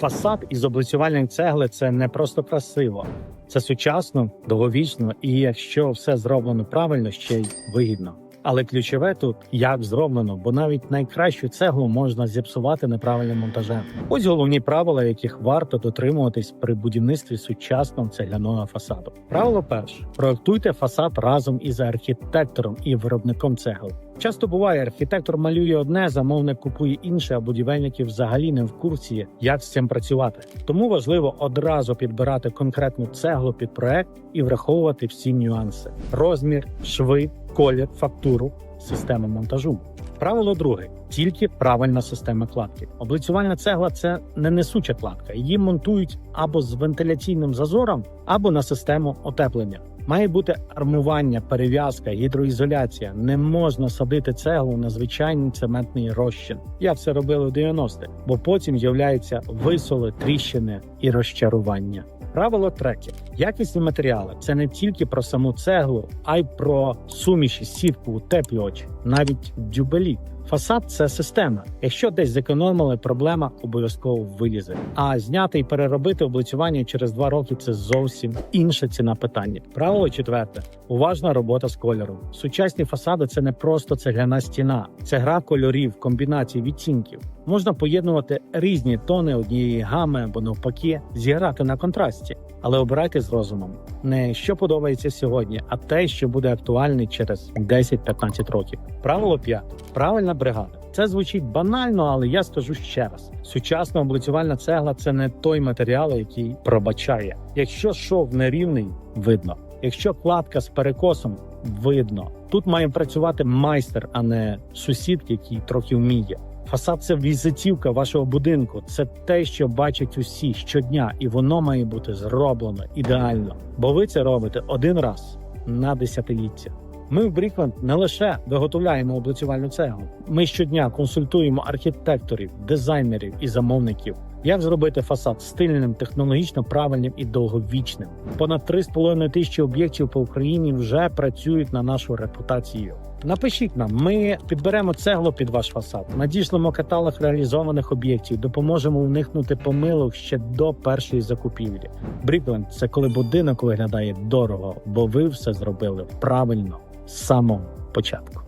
Фасад із облицювальної цегли це не просто красиво, це сучасно, довговічно і якщо все зроблено правильно, ще й вигідно. Але ключове тут як зроблено, бо навіть найкращу цеглу можна зіпсувати неправильним монтажем. Ось головні правила, яких варто дотримуватись при будівництві сучасного цегляного фасаду. Правило перше: проектуйте фасад разом із архітектором і виробником цегл. Часто буває, архітектор малює одне, замовник купує інше, а будівельники взагалі не в курсі, як з цим працювати. Тому важливо одразу підбирати конкретну цеглу під проект і враховувати всі нюанси: розмір, шви, колір, фактуру, систему монтажу. Правило друге: тільки правильна система кладки. Облицювальна цегла це не несуча кладка. Її монтують або з вентиляційним зазором, або на систему отеплення. Має бути армування, перев'язка, гідроізоляція. Не можна садити цеглу на звичайний цементний розчин, як це робили в 90-х, бо потім з'являються висоли, тріщини і розчарування. Правило третє: якісні матеріали це не тільки про саму цеглу, а й про суміші, сітку, утеплювач, навіть дюбелі. Фасад це система. Якщо десь зекономили, проблема обов'язково вилізе. А зняти і переробити облицювання через два роки це зовсім інша ціна питання. Правило четверте: уважна робота з кольором. Сучасні фасади це не просто цегляна стіна, це гра кольорів, комбінацій відтінків. Можна поєднувати різні тони однієї гами або навпаки зіграти на контрасті, але обирайте з розумом не що подобається сьогодні, а те, що буде актуальний через 10-15 років. Правило 5. Правильна бригада. Це звучить банально, але я скажу ще раз: сучасна облицювальна цегла це не той матеріал, який пробачає. Якщо шов нерівний, видно. Якщо кладка з перекосом, видно. Тут має працювати майстер, а не сусід, який трохи вміє. Фасад це візитівка вашого будинку. Це те, що бачать усі щодня, і воно має бути зроблено ідеально. Бо ви це робите один раз на десятиліття. Ми в Брікленд не лише виготовляємо облицювальну цеглу. Ми щодня консультуємо архітекторів, дизайнерів і замовників. Як зробити фасад стильним, технологічно правильним і довговічним? Понад 3,5 тисячі об'єктів по Україні вже працюють на нашу репутацію. Напишіть нам, ми підберемо цеглу під ваш фасад, надішлемо каталог реалізованих об'єктів, допоможемо уникнути помилок ще до першої закупівлі. Брікленд це коли будинок виглядає дорого, бо ви все зробили правильно з самого початку.